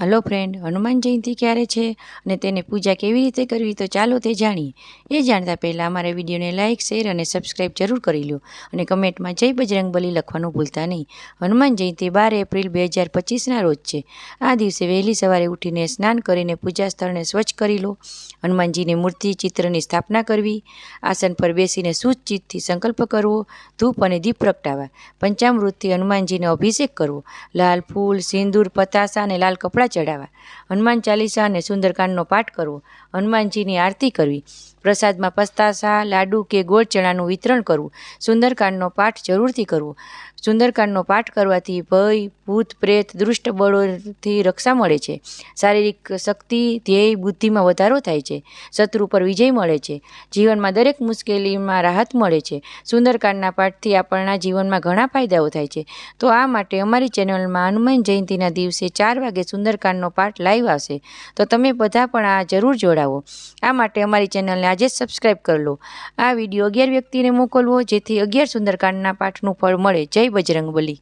Hello friend Hanuman Jayanti ક્યારે છે? અને તેને પૂજા કેવી રીતે કરવી તો ચાલો તે જાણીએ. એ જાણતા પહેલાં અમારા વિડીયોને લાઇક શેર અને સબસ્ક્રાઇબ જરૂર કરી લો અને કમેન્ટમાં જય બજરંગબલી લખવાનું ભૂલતા નહીં. હનુમાન જયંતિ બાર એપ્રિલ બે હજાર પચીસના રોજ છે. આ દિવસે વહેલી સવારે ઉઠીને સ્નાન કરીને પૂજા સ્થળને સ્વચ્છ કરી લો. હનુમાનજીની મૂર્તિ ચિત્રની સ્થાપના કરવી. આસન પર બેસીને શુદ્ધ સંકલ્પ કરવો. ધૂપ અને દીપ પ્રગટાવવા. પંચામૃતથી હનુમાનજીનો અભિષેક કરવો. લાલ ફૂલ, સિંદૂર, પતાસા અને લાલ કપડાં ચડાવવા હનુમાન ચાલીસા અને સુંદરકાંડનો પાઠ કરવો. હનુમાનજીની આરતી કરવી. પ્રસાદમાં પસ્તાસા, લાડુ કે ગોળ ચણાનું વિતરણ કરવું. સુંદરકાંડનો પાઠ જરૂરથી કરવો. સુંદરકાંડનો પાઠ કરવાથી ભય, ભૂત, પ્રેત દુષ્ટ બળોથી રક્ષા મળે છે. શારીરિક શક્તિ, ધ્યેય, બુદ્ધિમાં વધારો થાય છે. શત્રુ પર વિજય મળે છે. જીવનમાં દરેક મુશ્કેલીમાં રાહત મળે છે. સુંદરકાંડના પાઠથી આપણના જીવનમાં ઘણા ફાયદાઓ થાય છે. તો આ માટે અમારી ચેનલમાં હનુમાન જયંતિના દિવસે ચાર વાગે સુંદરકાંડનો પાઠ લાઈવ આવશે. તો તમે બધા પણ આ જરૂર જોડાવો. આ માટે અમારી ચેનલને આજે જ સબસ્ક્રાઈબ કરી લો. આ વીડિયો અગિયાર વ્યક્તિને મોકલવો, જેથી અગિયાર સુંદરકાંડના પાઠનું ફળ મળે. જય બજરંગબલી.